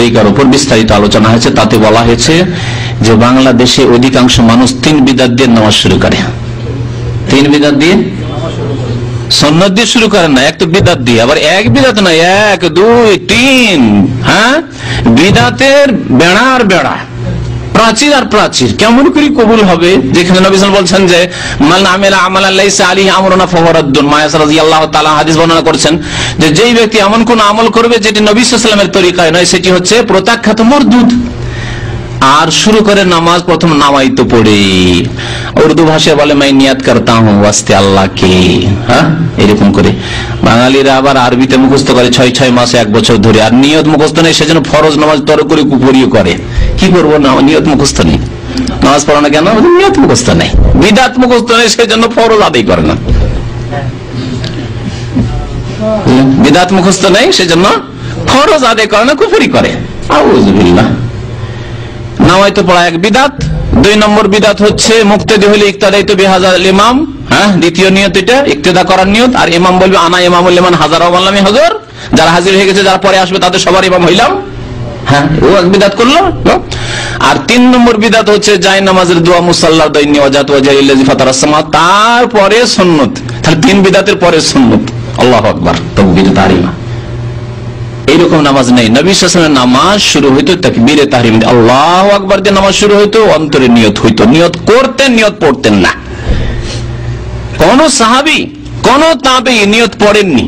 তরিকার উপর বিস্তারিত আলোচনা হয়েছে। তাতে বলা হয়েছে যে বাংলাদেশে অধিকাংশ মানুষ তিন বিদাত দিয়ে নামাজ শুরু করে। তিন বিদাত দিয়ে? সন্ন্যত দিয়ে শুরু করেন না, এক তো বিদাত দিয়ে। আবার এক বিদাত না, এক, দুই, তিন হ্যাঁ? বিদাতের বেড়ার বেড়া। প্রাচীর আর প্রাচীর, কেমন করে কবুল হবে? যেখানে নবিসাল বলছেন যে মাল আমেলা আমাল আলী আমরনা ফহরাদ্দুন মায়াস রাদিয়াল্লাহু তাআলা হাদিস বর্ণনা করছেন যে, যেই ব্যক্তি এমন কোন আমল করবে যেটি নবী সাল্লামের তরিকায় নয়, সেটি হচ্ছে প্রত্যাখ্যাত মরদুদ। আর শুরু করে নামাজ, প্রথম নামাই তো পড়ে উর্দু ভাষায় বলে মাই নিয়াত করতা হুঁ ওয়াস্তে আল্লাহকে। হ্যাঁ? এরকম করে। বাঙালিরা আবার আরবিতে মুখস্থ করে, ছয় ছয় মাসে এক বছর ধরে। আর নিয়ত মুখস্থ নেই, সেজন্য ফরজ নামাজ তর করে কুপুরিও করে। কি করব? না, নিয়ত মুখস্থ নেই। নামাজ পড়ো না কেন? নিয়ত মুখস্থ নেই। বিদাত মুখস্থ নেই, সেজন্য ফরজ আদায় করে না। বিদাত মুখস্থ নেই, সেজন্য ফরজ আদায় করে না, কুফুরি করে। নামাই তো পড়া এক বিদাত। দুই নম্বর বিদাত হচ্ছে মুক্তি বেহাজার ইমাম। হ্যাঁ দ্বিতীয় নিয়ত এটা, ইকতেদা করার নিয়ত। আর ইমাম বলবে, আনা ইমাম ইমান হাজার বললামই হজর, যারা হাজির হয়ে গেছে, যারা পরে আসবে, তাদের সবার ইমাম হইলাম। হ্যাঁ আর তিন নম্বর বিদাত হচ্ছে নামাজের দোয়া মুসাল্লাহ দৈন্য ফাতারাসমা তারপরে সুন্নত। তাহলে তিন বিদাতের পরে সুন্নত। আল্লাহু এইরকম নামাজ নেই। নবী নামাজ শুরু হইতো তাকবীরে তাহরিম। আল্লাহ আকবর দিয়ে নামাজ শুরু হইতো, অন্তরে নিয়ত হইতো। নিয়ত করতেন, নিয়ত পড়তেন না। কোন সাহাবি, কোন তাবে নিয়ত পড়েননি।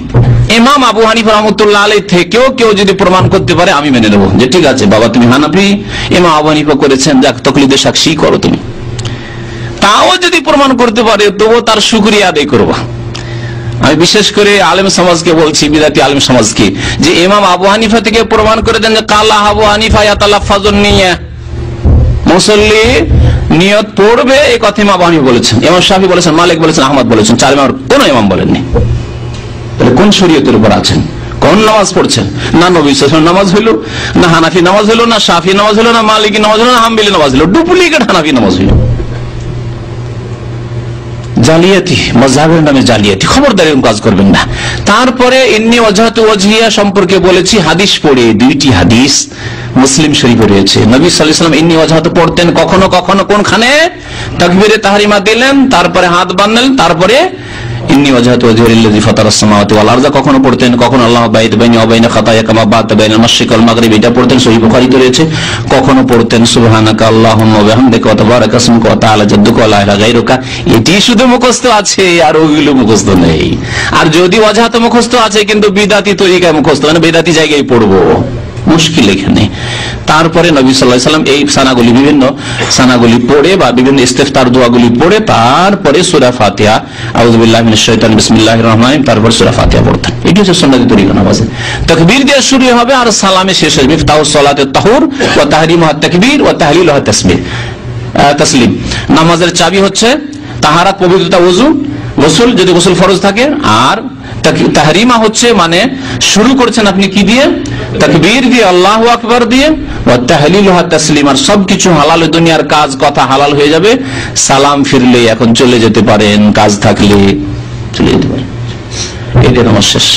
ইমাম আবু হানিফ রহমতুল্লাহ আলী থেকেও কেউ যদি প্রমাণ করতে পারে, আমি মেনে নেব। যে ঠিক আছে, বাবা তুমি হানাফি, ইমাম আবু হানিফা করেছেন, যাক, তকলিদের সাক্ষী করো তুমি। তাও যদি প্রমাণ করতে পারে, তবুও তার সুক্রিয়া আদায় করবা। আমি বিশেষ করে আলেম সমাজকে বলছি, বিদাতি আলেম সমাজকে, যে ইমাম আবু হানিফা থেকে প্রমাণ করে দেন যে, কালা আবু হানিফা নিয়ে। মুসল্লি নিয়ত পড়বে এই কথা ইমাম আবু হানিফা বলেছেন। ইমাম শাহি বলেছেন, মালিক বলেছেন, আহমদ বলেছেন, চার ইমাম, কোন ইমাম বলেননি। তাহলে কোন শরীয়তের উপর আছেন? কোন নামাজ পড়ছেন? না নবী নামাজ হইল, না হানাফি নামাজ হইল, না শাফি নামাজ হইল, না মালিকি নামাজ হইল, না হাম্বিলি নামাজ হইল। ডুপ্লিকেট হানাফি নামাজ হইল। জালিয়াতি নামে জালিয়াতি। কাজ করবেন না। তারপরে এমনি অজাহাত সম্পর্কে বলেছি, হাদিস পড়ে, দুইটি হাদিস মুসলিম শরীফে রয়েছে। নবী সাল্লাম ইন্নি অজাহাত পড়তেন কখনো কখনো কোনখানে? তকবিরে তাহারিমা দিলেন, তারপরে হাত বাঁধলেন, তারপরে ইন্নি ফাতারাস সামাওয়াতি ওয়াল কখনো পড়তেন, কখনো আল্লাহ বাইত বাইনি ওয়া বাইনা খাতায়া কামা বাত বাইনাল মাশরিক ওয়াল মাগরিব। এটা পড়তেন সহিহ বুখারীতে রয়েছে। কখনো পড়তেন, সুবহানাকা আল্লাহুম্মা ওয়া বিহামদিকা ওয়া তাবারাকা ইসমুকা ওয়া তাআলা জাদ্দুকা ওয়া লা ইলাহা গায়রুকা। এটি শুধু মুখস্থ আছে, আর ওগুলো মুখস্থ নেই। আর যদি ওয়াজহাত মুখস্থ আছে, কিন্তু বিদাতি তরিকায় মুখস্থ। মানে বেদাতি জায়গায় পড়ব। মুশকিল এখানে। তারপরে নবী সাল্লাহ সাল্লাম এই সানাগুলি বিভিন্ন সানাগুলি পড়ে বা বিভিন্ন ইস্তেফতার দোয়াগুলি পড়ে, তারপরে সুরা ফাতিহা। আউযুবিল্লাহ মিনাশ শাইতানির বিসমিল্লাহির রহমানির তারপর সুরা ফাতিহা পড়তেন এটি হচ্ছে সুন্নতি তরিকা নামাজে তাকবীর দিয়ে শুরু হবে আর সালামে শেষ হবে। মিফতাহুস সালাতে তাহুর ওয়া তাহরিমুহা তাকবীর ওয়া তাহলিলুহা তাসবিহ। তাসলিম। নামাজের চাবি হচ্ছে তাহারা পবিত্রতা ওযু, গোসল, যদি গোসল ফরজ থাকে, আর তাহরিমা হচ্ছে মানে শুরু করছেন আপনি কি দিয়ে? তাকবীর দিয়ে, আল্লাহ আকবর দিয়ে সবকিছু হালাল দুনিয়ার কাজ, কথা হালাল হয়ে যাবে। সালাম ফিরলে এখন চলে যেতে পারেন, কাজ থাকলে চলে যেতে পারেন। এটাই আমার শেষ।